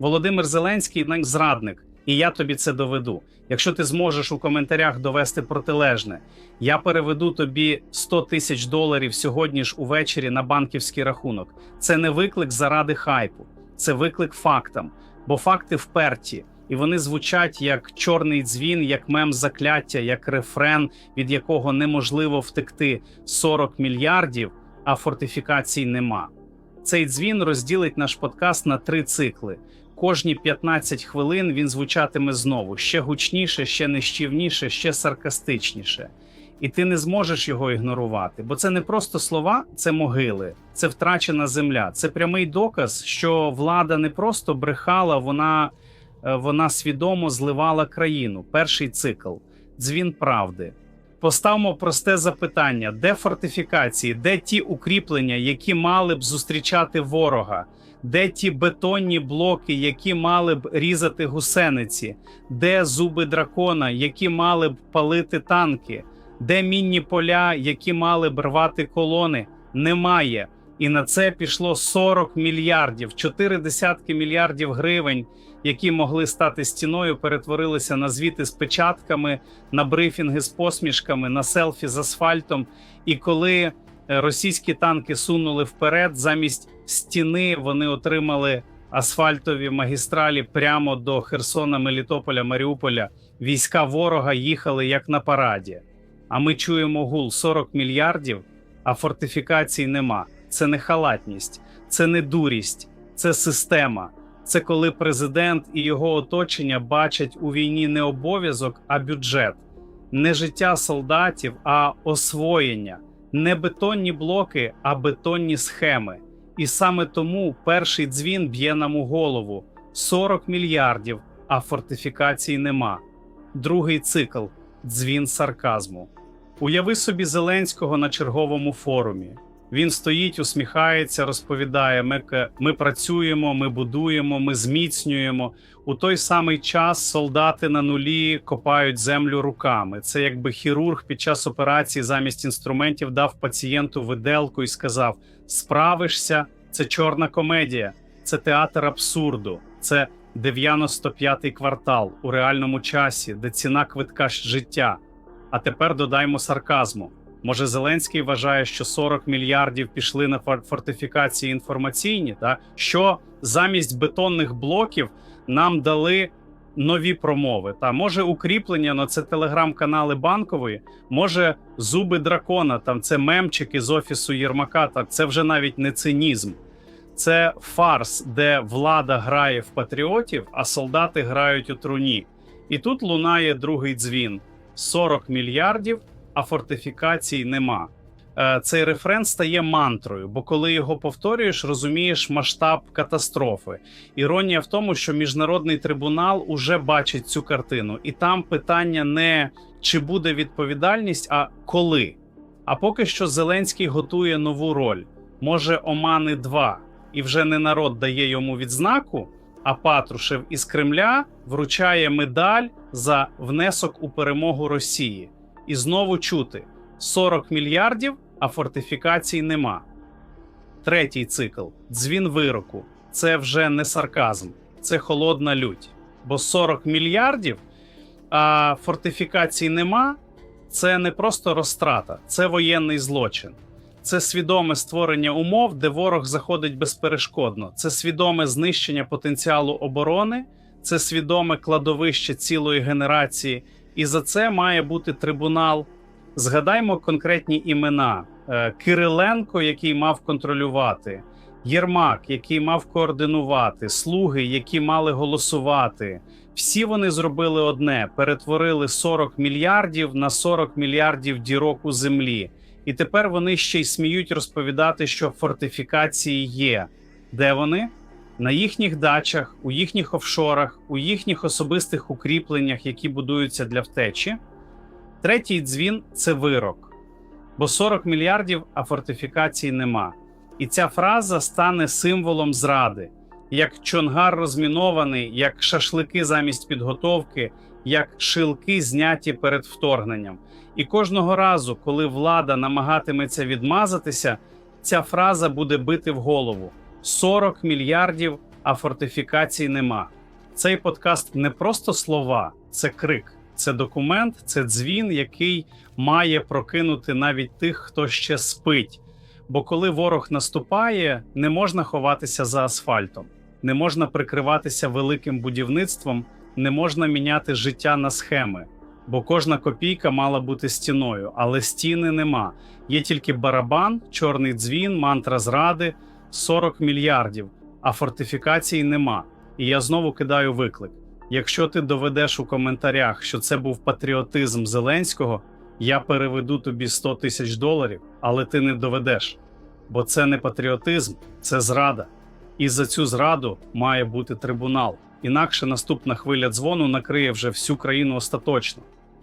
Володимир Зеленський не зрадник, і я тобі це доведу. Якщо ти зможеш у коментарях довести протилежне, я переведу тобі 100 тисяч доларів сьогодні ж увечері на банківський рахунок. Це не виклик заради хайпу, це виклик фактам, бо факти вперті. І вони звучать як чорний дзвін, як мем закляття, як рефрен, від якого неможливо втекти 40 мільярдів, а фортифікацій нема. Цей дзвін розділить наш подкаст на три цикли. Кожні 15 хвилин він звучатиме знову ще гучніше, ще нищівніше, ще саркастичніше. І ти не зможеш його ігнорувати, бо це не просто слова, це могили, це втрачена земля. Це прямий доказ, що влада не просто брехала, вона, е, вона свідомо зливала країну. Перший цикл дзвін правди. Поставмо просте запитання: де фортифікації, де ті укріплення, які мали б зустрічати ворога? Де ті бетонні блоки, які мали б різати гусениці, де зуби дракона, які мали б палити танки, де мінні поля, які мали б рвати колони, немає. І на це пішло 40 мільярдів, чотири десятки мільярдів гривень, які могли стати стіною, перетворилися на звіти з печатками, на брифінги з посмішками, на селфі з асфальтом. І коли російські танки сунули вперед, замість стіни вони отримали асфальтові магістралі прямо до Херсона, Мелітополя, Маріуполя. Війська ворога їхали як на параді. А ми чуємо гул 40 мільярдів, а фортифікацій нема. Це не халатність, це не дурість, це система. Це коли президент і його оточення бачать у війні не обов'язок, а бюджет, не життя солдатів, а освоєння, не бетонні блоки, а бетонні схеми. І саме тому перший дзвін б'є нам у голову: 40 мільярдів, а фортифікацій нема. Другий цикл дзвін сарказму. Уяви собі Зеленського на черговому форумі. Він стоїть, усміхається, розповідає: ми, ми працюємо, ми будуємо, ми зміцнюємо. У той самий час солдати на нулі копають землю руками. Це якби хірург під час операції замість інструментів дав пацієнту виделку і сказав: Справишся, це чорна комедія, це театр абсурду, це 95-й квартал у реальному часі, де ціна квитка життя. А тепер додаймо сарказму. Може, Зеленський вважає, що 40 мільярдів пішли на фортифікації інформаційні, та що замість бетонних блоків нам дали нові промови. Та може укріплення, ну це телеграм-канали банкової, може зуби дракона, там це мемчики з офісу Єрмака. Та це вже навіть не цинізм. Це фарс, де влада грає в патріотів, а солдати грають у труні. І тут лунає другий дзвін: 40 мільярдів а фортифікацій нема. Е, Цей рефрен стає мантрою, бо коли його повторюєш, розумієш масштаб катастрофи. Іронія в тому, що міжнародний трибунал уже бачить цю картину, і там питання не чи буде відповідальність, а коли. А поки що Зеленський готує нову роль. Може, Омани 2, і вже не народ дає йому відзнаку, а Патрушев із Кремля вручає медаль за внесок у перемогу Росії і знову чути 40 мільярдів, а фортифікацій нема. Третій цикл дзвін вироку. Це вже не сарказм, це холодна лють. Бо 40 мільярдів, а фортифікацій нема. Це не просто розтрата, це воєнний злочин. Це свідоме створення умов, де ворог заходить безперешкодно. Це свідоме знищення потенціалу оборони, це свідоме кладовище цілої генерації. І за це має бути трибунал. Згадаймо конкретні імена: Е, Кириленко, який мав контролювати, Єрмак, який мав координувати, слуги, які мали голосувати. Всі вони зробили одне: перетворили 40 мільярдів на 40 мільярдів дірок у землі. І тепер вони ще й сміють розповідати, що фортифікації є. Де вони? На їхніх дачах, у їхніх офшорах, у їхніх особистих укріпленнях, які будуються для втечі. Третій дзвін це вирок, бо 40 мільярдів, а фортифікацій нема. І ця фраза стане символом зради, як чонгар розмінований, як шашлики замість підготовки, як шилки зняті перед вторгненням. І кожного разу, коли влада намагатиметься відмазатися, ця фраза буде бити в голову. 40 мільярдів, а фортифікацій нема. Цей подкаст не просто слова, це крик, це документ, це дзвін, який має прокинути навіть тих, хто ще спить. Бо коли ворог наступає, не можна ховатися за асфальтом, не можна прикриватися великим будівництвом, не можна міняти життя на схеми. Бо кожна копійка мала бути стіною, але стіни нема. Є тільки барабан, чорний дзвін, мантра зради, 40 мільярдів, а фортифікацій нема. І я знову кидаю виклик: якщо ти доведеш у коментарях, що це був патріотизм Зеленського, я переведу тобі 100 тисяч доларів, але ти не доведеш. Бо це не патріотизм, це зрада. І за цю зраду має бути трибунал. Інакше наступна хвиля дзвону накриє вже всю країну остаточно.